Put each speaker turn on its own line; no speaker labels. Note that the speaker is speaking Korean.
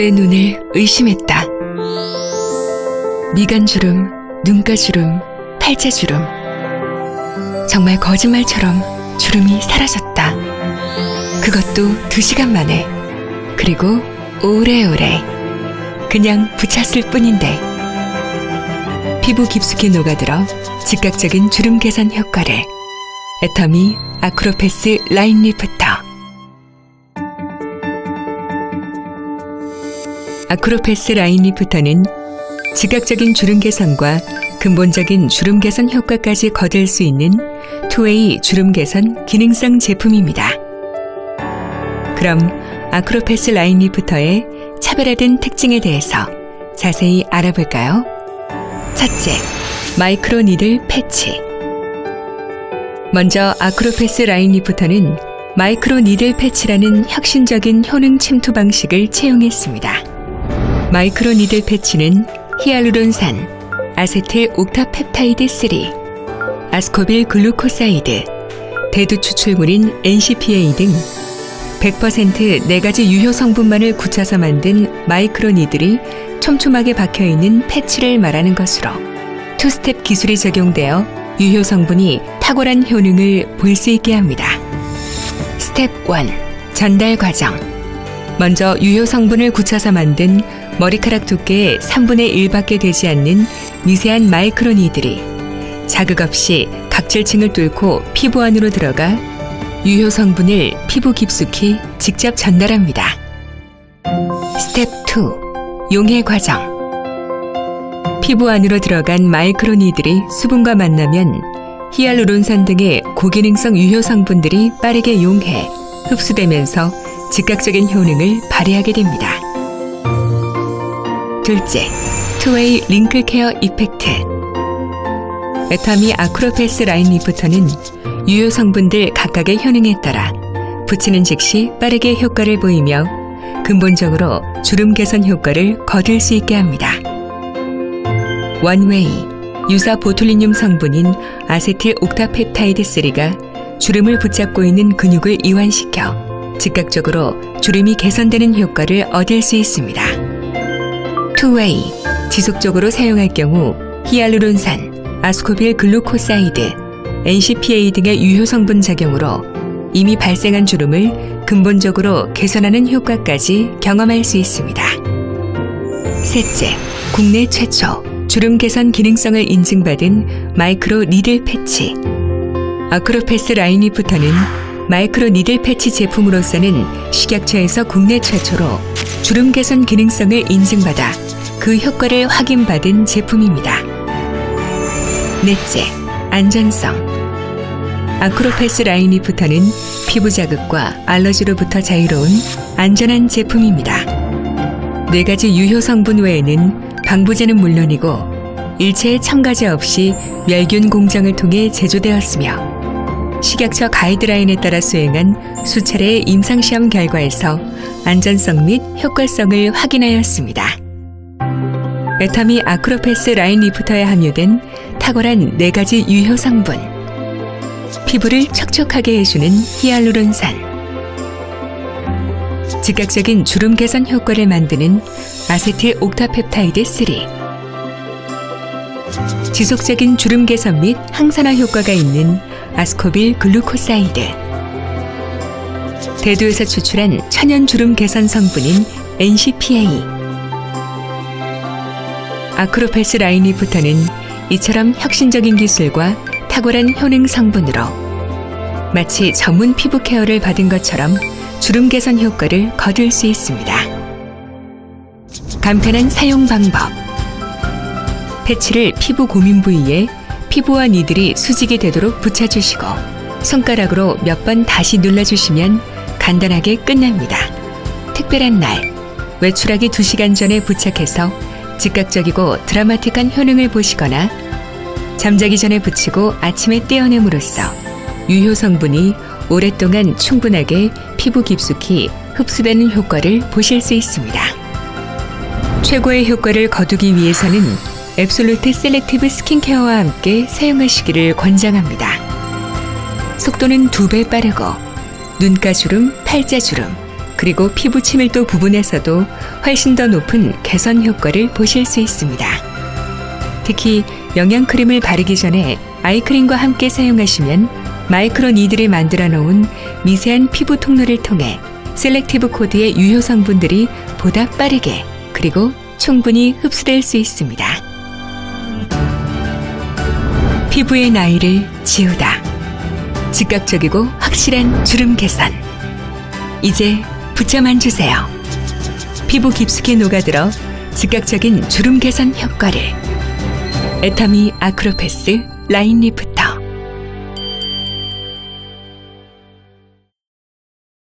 내 눈을 의심했다. 미간주름, 눈가주름, 팔자주름. 정말 거짓말처럼 주름이 사라졌다. 그것도 두 시간 만에. 그리고 오래오래. 그냥 붙였을 뿐인데. 피부 깊숙이 녹아들어 즉각적인 주름 개선 효과를. 애터미 아크로패스 라인 리프터. 아크로패스 라인 리프터는 즉각적인 주름 개선과 근본적인 주름 개선 효과까지 거둘 수 있는 투웨이 주름 개선 기능성 제품입니다. 그럼 아크로패스 라인 리프터의 차별화된 특징에 대해서 자세히 알아볼까요? 첫째, 마이크로 니들 패치. 먼저 아크로패스 라인 리프터는 마이크로 니들 패치라는 혁신적인 효능 침투 방식을 채용했습니다. 마이크로 니들 패치는 히알루론산, 아세틸 옥타펩타이드 3, 아스코빌 글루코사이드, 대두 추출물인 NCPA 등 100%네 가지 유효 성분만을 굳혀서 만든 마이크로 니들이 촘촘하게 박혀 있는 패치를 말하는 것으로 투스텝 기술이 적용되어 유효 성분이 탁월한 효능을 볼 수 있게 합니다. 스텝 1. 전달 과정. 먼저 유효 성분을 굳혀서 만든 머리카락 두께의 3분의 1밖에 되지 않는 미세한 마이크로니들이 자극 없이 각질층을 뚫고 피부 안으로 들어가 유효 성분을 피부 깊숙이 직접 전달합니다. 스텝 2. 용해 과정. 피부 안으로 들어간 마이크로니들이 수분과 만나면 히알루론산 등의 고기능성 유효 성분들이 빠르게 용해 흡수되면서 즉각적인 효능을 발휘하게 됩니다. 둘째, 투웨이 링클 케어 이펙트. 에타미 아크로패스 라인 리프터는 유효 성분들 각각의 효능에 따라 붙이는 즉시 빠르게 효과를 보이며 근본적으로 주름 개선 효과를 거둘 수 있게 합니다. 원웨이 유사 보툴리늄 성분인 아세틸 옥타펩타이드 3가 주름을 붙잡고 있는 근육을 이완시켜 즉각적으로 주름이 개선되는 효과를 얻을 수 있습니다. 투웨이 지속적으로 사용할 경우 히알루론산, 아스코빌 글루코사이드, NCPA 등의 유효 성분 작용으로 이미 발생한 주름을 근본적으로 개선하는 효과까지 경험할 수 있습니다. 셋째, 국내 최초 주름 개선 기능성을 인증받은 마이크로 니들 패치. 아크로패스 라인리프터는 마이크로 니들 패치 제품으로서는 식약처에서 국내 최초로 주름 개선 기능성을 인증받아 그 효과를 확인받은 제품입니다. 넷째, 안전성. 아크로패스 라인리프터는 피부 자극과 알러지로부터 자유로운 안전한 제품입니다. 네 가지 유효 성분 외에는 방부제는 물론이고 일체의 첨가제 없이 멸균 공정을 통해 제조되었으며 식약처 가이드라인에 따라 수행한 수차례의 임상시험 결과에서 안전성 및 효과성을 확인하였습니다. 에타미 아크로패스 라인 리프터에 함유된 탁월한 네 가지 유효 성분. 피부를 촉촉하게 해주는 히알루론산. 즉각적인 주름 개선 효과를 만드는 아세틸 옥타펩타이드 3. 지속적인 주름 개선 및 항산화 효과가 있는 아스코빌 글루코사이드. 대두에서 추출한 천연 주름 개선 성분인 NCPA. 아크로패스 라인리프터는 이처럼 혁신적인 기술과 탁월한 효능 성분으로 마치 전문 피부 케어를 받은 것처럼 주름 개선 효과를 거둘 수 있습니다. 간편한 사용 방법. 패치를 피부 고민 부위에 피부와 니들이 수직이 되도록 붙여주시고 손가락으로 몇 번 다시 눌러주시면 간단하게 끝납니다. 특별한 날, 외출하기 2시간 전에 부착해서 즉각적이고 드라마틱한 효능을 보시거나 잠자기 전에 붙이고 아침에 떼어냄으로써 유효 성분이 오랫동안 충분하게 피부 깊숙이 흡수되는 효과를 보실 수 있습니다. 최고의 효과를 거두기 위해서는 앱솔루트 셀렉티브 스킨케어와 함께 사용하시기를 권장합니다. 속도는 두 배 빠르고 눈가주름, 팔자주름, 그리고 피부 치밀도 부분에서도 훨씬 더 높은 개선 효과를 보실 수 있습니다. 특히 영양크림을 바르기 전에 아이크림과 함께 사용하시면 마이크로 니들을 만들어 놓은 미세한 피부 통로를 통해 셀렉티브 코드의 유효 성분들이 보다 빠르게 그리고 충분히 흡수될 수 있습니다. 피부의 나이를 지우다. 즉각적이고 확실한 주름 개선. 이제 붙여만 주세요. 피부 깊숙이 녹아들어 즉각적인 주름 개선 효과를. 에타미 아크로패스 라인 리프트